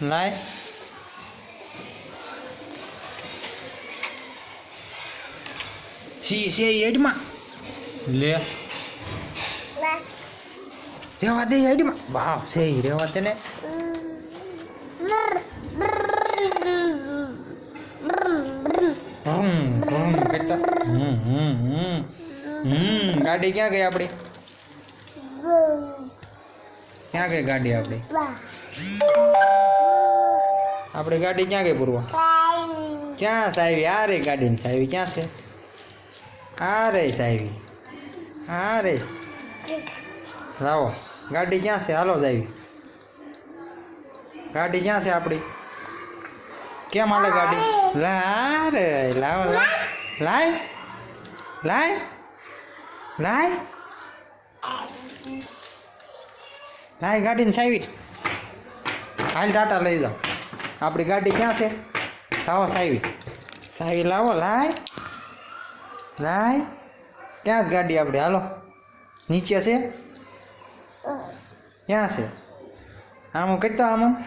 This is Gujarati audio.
લાય સી છે એડમાં લે. રેવા દે એડમાં વાવ છે ઈ રેવા દે હમ હમ હમ હમ હમ. હમ ગાડી ક્યાં ગઈ આપણી ક્યાં ગઈ ગાડી આપણી આપણી ગાડી ક્યાં ગઈ પૂરવા? ક્યાં સાહેબી આ રે ગાડીની સાહેબી ક્યાં છે? આ રે સાહેબી આ રે. લાવો ગાડી ક્યાં છે? હાલો સાહેબી ગાડી ક્યાં છે આપણી? કેમ હાલે ગાડી? લા રે લાવો લાવ. લાય. લાય. લાય. લાય. ગાડીને સાહેબી હાલ ટાટા લઈ જાઓ. આપણી ગાડી ક્યાં છે? લાવો સાહેબી સાહેબી લાવો, લાય. લાય. ક્યાં જ ગાડી આપણી? હાલો. નીચે છે? ક્યાં છે? આમ કેટલો આમ